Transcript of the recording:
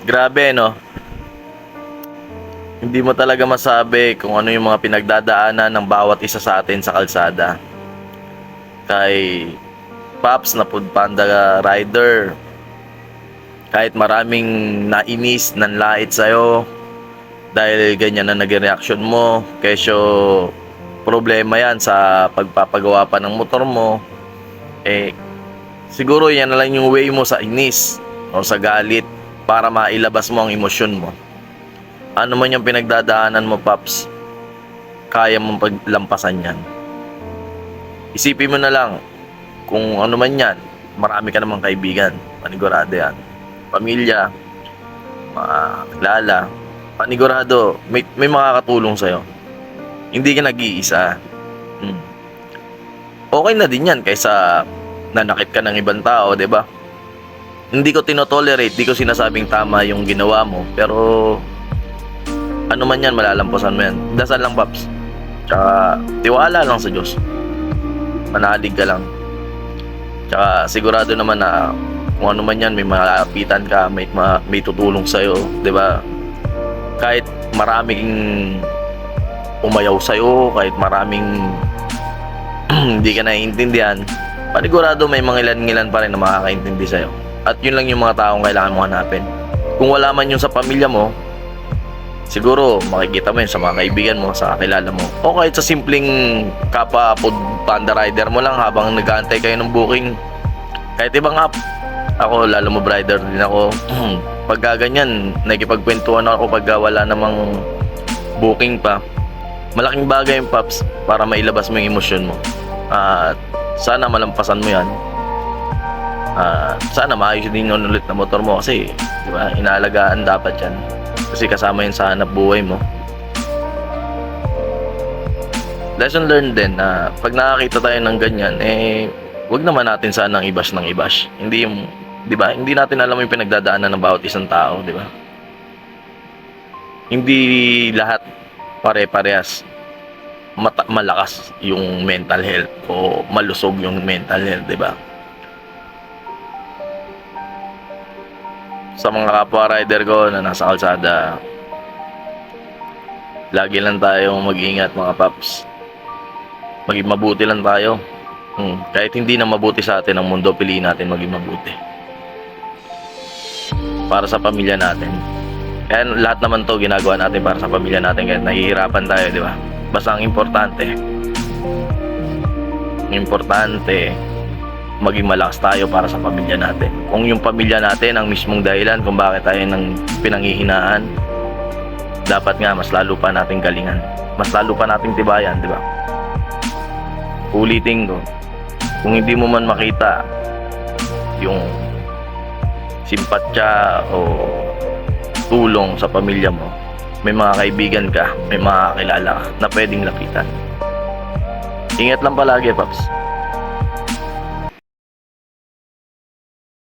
Grabe, no? Hindi mo talaga masabi kung ano yung mga pinagdadaanan ng bawat isa sa atin sa kalsada. Kay Paps na food panda rider. Kahit maraming nainis, nanlait sa'yo. Dahil ganyan na naging reaction mo. Kesyo problema yan sa pagpapagawa pa ng motor mo. Eh, siguro yan na lang yung way mo sa inis o sa galit para mailabas mo ang emosyon mo. Ano man yung pinagdadaanan mo, Paps, kaya mong paglampasan yan. Isipin mo na lang, kung ano man yan, marami ka namang kaibigan, panigurado yan. Pamilya, mga kilala, panigurado, may, may makakatulong sa'yo. Hindi ka nag-iisa. Hmm. Okay na din yan kaysa nanakit ka ng ibang tao, 'di ba? Hindi ko tinotolerate, di ko sinasabing tama yung ginawa mo, pero ano man yan, malalampasan mo yan. Dasal lang, Paps. Tsaka, tiwala lang sa Diyos. Manalig ka lang. Tsaka, sigurado naman na kung ano man yan, may malapitan ka, may, ma- may tutulong sa'yo, di ba? Kahit maraming umayaw sa'yo, kahit maraming hindi ka naiintindihan, panigurado may mga ilan-ilan pa rin na makakaintindi sa'yo. At yun lang yung mga taong kailangan mo hanapin. Kung wala man yun sa pamilya mo, siguro makikita mo yun sa mga kaibigan mo, sa kakilala mo. O kahit sa simpleng kapa food panda rider mo lang habang nag-aantay kayo ng booking. Kahit ibang app. Ako, lalo mo rider din ako. Pagka ganyan, nakikipagkwentuhan ako pagka wala namang booking pa. Malaking bagay yung Paps para mailabas mo yung emosyon mo. At sana malampasan mo yan. At sana maayos din yung ulit na motor mo kasi, di ba, inaalagaan dapat yan. Kasi kasama yun sa hanap buhay mo. Lesson learned din na pag nakakita tayo ng ganyan, eh, wag naman natin sanang ibash ng ibash. Hindi yung, di ba, hindi natin alam yung pinagdadaanan ng bawat isang tao, di ba? Hindi lahat pare-parehas mata- malakas yung mental health o malusog yung mental health, di ba? Sa mga kapwa rider ko na nasa kalsada, lagi lang tayong mag-ingat mga paps. Maging mabuti lang tayo. Hmm. Kahit hindi na mabuti sa atin ang mundo, piliin natin maging mabuti. Para sa pamilya natin. Kaya lahat naman to ginagawa natin para sa pamilya natin kahit nahihirapan tayo, di ba? Basta ang importante, ang importante, maging malakas tayo para sa pamilya natin. Kung yung pamilya natin ang mismong dahilan kung bakit tayo nang pinanghihinaan, dapat nga mas lalo pa nating galingan. Mas lalo pa nating tibayan, di ba? Ulitin ko, kung hindi mo man makita yung simpatya o tulong sa pamilya mo, may mga kaibigan ka, may mga kakilala ka na pwedeng lapitan. Ingat lang palagi, Paps.